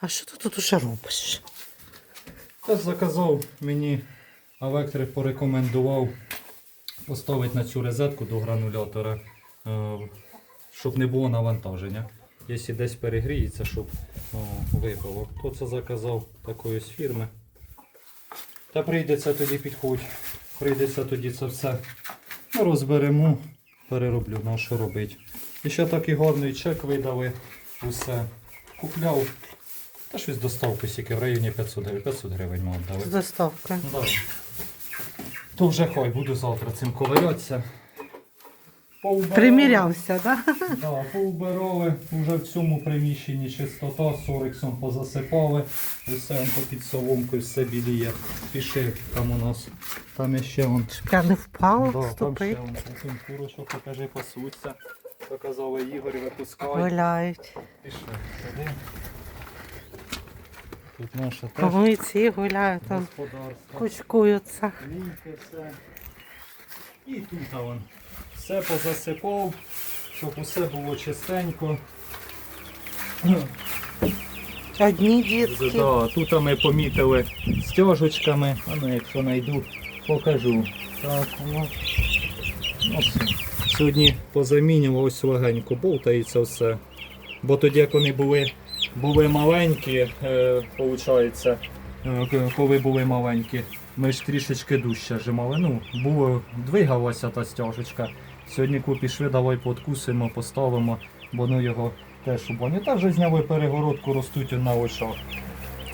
А що ти тут уже робиш? Теж заказав мені, а електрик порекомендував поставити на цю розетку до гранулятора, е, щоб не було навантаження. Якщо десь перегріється, щоб о, випало. Хто це заказав такої з фірми? Та прийдеться тоді підходь. Прийдеться тоді це все ну, розберемо, перероблю, на що робити. І ще такий гарний чек видали. Усе. Купляв. Та щось доставку сіки в районі 500 гривень. 500 гривень мав З дали. доставкою. Да. То вже хай буду завтра цим ковирятися. Поубирали- Примірявся, так? Да? Да, поубирали вже в цьому приміщенні чистота, сорексом позасипали, он під соломкою, все біліє. Піши там у нас. Там ще вон. Я не впав, Да, там ступи. ще вон. Потім курочок покажи, пасуться. Показали Ігор, випускай. Гуляють. Пішли. Сюди. Тут наша теж ці гуляють, там господарство. кучкуються. Ліньки все. І тут а вон. Все позасипав, щоб усе було чистенько. Одні дітки. Да, тут ми помітили стяжечками. А ну якщо знайду, покажу. Так, ну. ну. Сьогодні позамінював ось легенько, болтається все. Бо тоді, як вони були, були маленькі, е, виходить, е, коли були маленькі, ми ж трішечки дужче жимали. Ну, було, двигалася та стяжечка. Сьогодні ку пішли, давай подкусимо, поставимо, бо ну його теж у баню. Та вже зняли перегородку, ростуть на очах.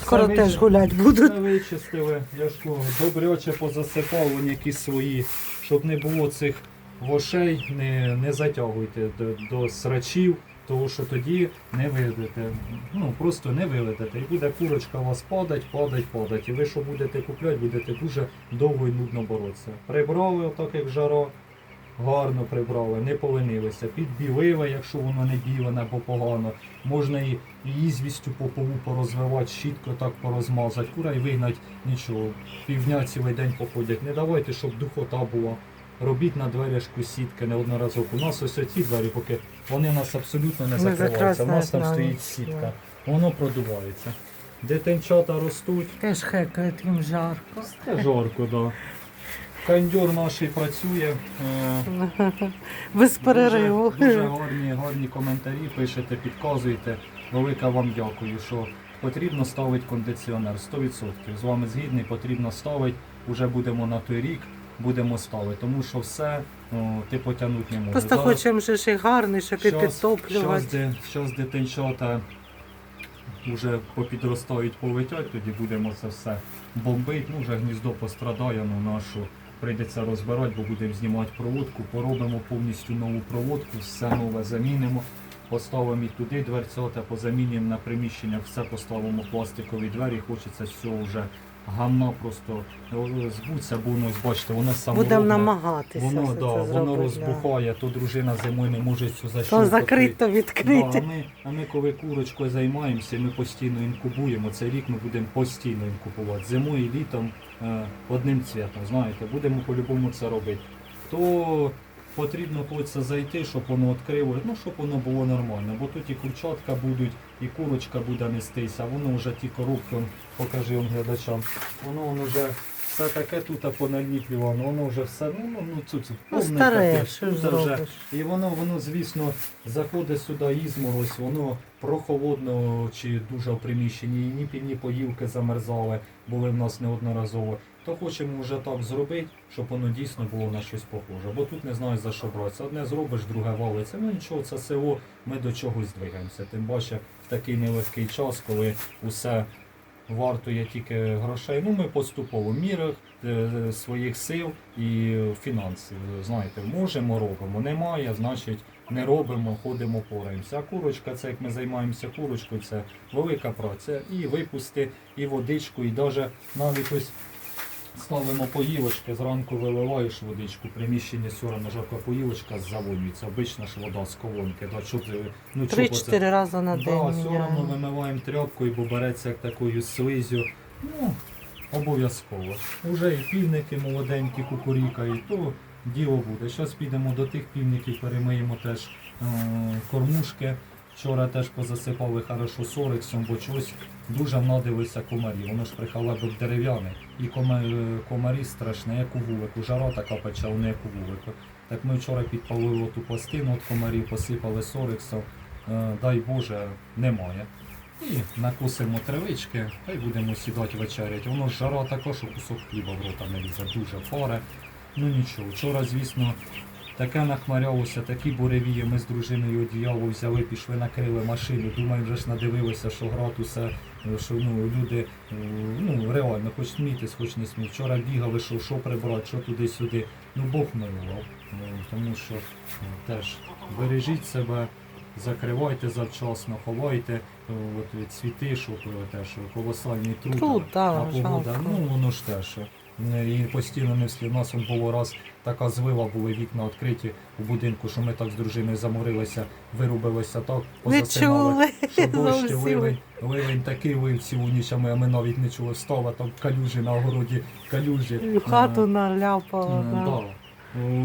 Скоро Все теж гулять будуть. Вичистили, я ж кажу, добряче позасипав вони якісь свої, щоб не було цих вошей, не, не затягуйте до, до срачів, тому що тоді не вилетите. Ну просто не вилетите. І буде курочка у вас падать, падать, падать. І ви що будете купляти, будете дуже довго і нудно боротися. Прибрали отак, як жара. Гарно прибрали, не поленилися, підбілили, якщо воно не білене або погано. Можна і ізвістю по полу порозвивати, щітко так порозмазати, кура і вигнать нічого. Півдня цілий день походять. Не давайте, щоб духота була. Робіть на дверяшку сітки неодноразово. У нас ось оці двері, поки вони у нас абсолютно не закриваються. У нас там стоїть сітка. Воно продувається. Дитинчата ростуть. Теж хекають їм жарко. Це жарко, да. Кондьор наш працює. Е, Без перериву. Дуже, дуже гарні, гарні коментарі пишете, підказуєте. Велика вам дякую, що потрібно ставити кондиціонер 100%. З вами згідний, потрібно ставити. Уже будемо на той рік, будемо ставити. Тому що все ну, ти потягнути не можеш. Просто Зараз- хочемо же ж і гарний, щоб і Щас- підтоплювати. де- Щас дитинчата вже попідростають, полетять, тоді будемо це все бомбити. Ну, вже гніздо пострадає, ну нашу прийдеться розбирати, бо будемо знімати проводку, поробимо повністю нову проводку, все нове замінимо. Поставимо і туди дверцята, позамінюємо на приміщеннях, все поставимо пластикові двері. Хочеться цього вже гамна просто збуться, бо воно, ось бачите, воно саме Будемо намагатися Воно, все да, це воно зробити. розбухає, то дружина зимою не може цю То защупати. закрито, Да, а, ми, а ми коли курочкою займаємося, ми постійно інкубуємо. Цей рік ми будемо постійно інкубувати. Зимою і літом е, одним цвітом, знаєте, будемо по-любому це робити. То потрібно хочеться зайти, щоб воно відкрило, ну щоб воно було нормально. Бо тут і курчатка будуть, і курочка буде нестися, воно вже ті коробки, покажи вам глядачам, воно воно вже все таке тут поналіплювано, воно вже все, ну, ну, ну тут Ну, старе, капець. що вже і воно, воно, звісно, заходить сюди ізморозь, воно прохолодно чи дуже в приміщенні, ні півні поївки замерзали, були в нас неодноразово. То хочемо вже так зробити, щоб воно дійсно було на щось похоже. Бо тут не знаю за що братися. Одне зробиш, друге валиться. Ну нічого, це село, ми до чогось двигаємося. Тим більше в такий нелегкий час, коли усе вартує тільки грошей. Ну ми поступово в мірах е, своїх сил і фінансів. Знаєте, можемо, робимо. Немає, значить не робимо, ходимо, пораємося. А курочка, це як ми займаємося курочкою, це велика праця. І випусти, і водичку, і навіть навіть ось. Ставимо поїлочки, зранку виливаєш водичку, приміщення одно жарка поїлочка завонюється. Обична ж вода з колонки. Да, що ну. Три-чотири рази на Да, день все одно вимиваємо тряпкою, бо береться як такою слизю. Ну, обов'язково. Уже і півники молоденькі кукурікають, то діло буде. Зараз підемо до тих півників, перемиємо теж е, кормушки. Вчора теж позасипали хорошо сорексом, бо чогось дуже внадилися комарі. Воно ж прихалебок дерев'яний. І комарі страшні, як у вулику. Жара така пече, не як у вулику. Так ми вчора підпалили ту пластину від комарів, посипали сорексом. Е, дай Боже, немає. І накусимо травички, та й будемо сідати вечеряти. Воно ж жара така, що кусок хліба в рота не лізе, дуже паре. Ну нічого, вчора, звісно, таке нахмарялося, такі буревії. Ми з дружиною одіяло взяли, пішли, накрили машину. Думаю, вже ж надивилися, що град усе, е, що ну, люди е, ну, реально, хоч смійтесь, хоч не сміть. Вчора бігали, що, що прибрати, що туди-сюди. Ну Бог милував. Ну, тому що е, теж бережіть себе. Закривайте завчасно, ховайте е, от, від е, теж колосальний труд. Труд, а погода, ну воно ж теж. Е, І постійно не вслід. У нас он було раз така звила, були вікна відкриті у будинку, що ми так з дружиною заморилися, вирубилися так, чули. Що дощ ливень, ливень такий лив цілу ніч, а ми, а ми навіть не чули, встала там калюжі на огороді, калюжі. Хату Е, наляпала. Е, да.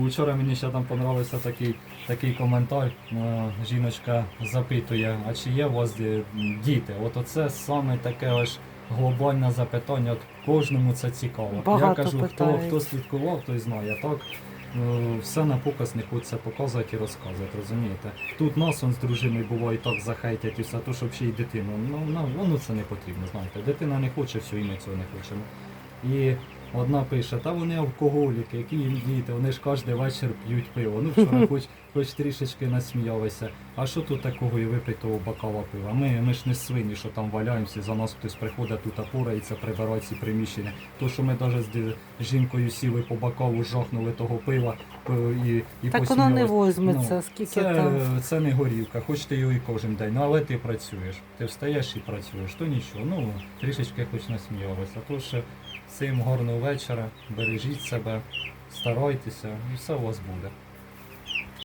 Вчора мені ще там понравився такий, такий коментар. Жіночка запитує, а чи є у вас діти? От оце саме таке аж глобальне запитання. От кожному це цікаво. Я кажу, хто, питають. хто слідкував, той знає. Так е, все на показнику це показувати і розказувати, розумієте? Тут нас он з дружиною було і так захейтять і все, то щоб ще й дитину. Ну, ну, воно це не потрібно, знаєте. Дитина не хоче, все, і ми цього не хочемо. І одна пише, та вони алкоголіки, які їм діти, вони ж кожен вечір п'ють пиво. Ну вчора хоч, хоч трішечки насміялися. А що тут такого і випить того бокала пива? Ми, ми ж не свині, що там валяємося, за нас хтось приходить тут опорається, прибирає ці приміщення. То, що ми навіть з жінкою сіли по бокалу, жахнули того пива е, і, і Так воно не возьметься, Ну, скільки це, там. це не горівка, хоч ти і кожен день, ну але ти працюєш. Ти встаєш і працюєш, то нічого. Ну, трішечки хоч насміялися. Тож е, всім гарного вечора, бережіть себе, старайтеся. І все у вас буде.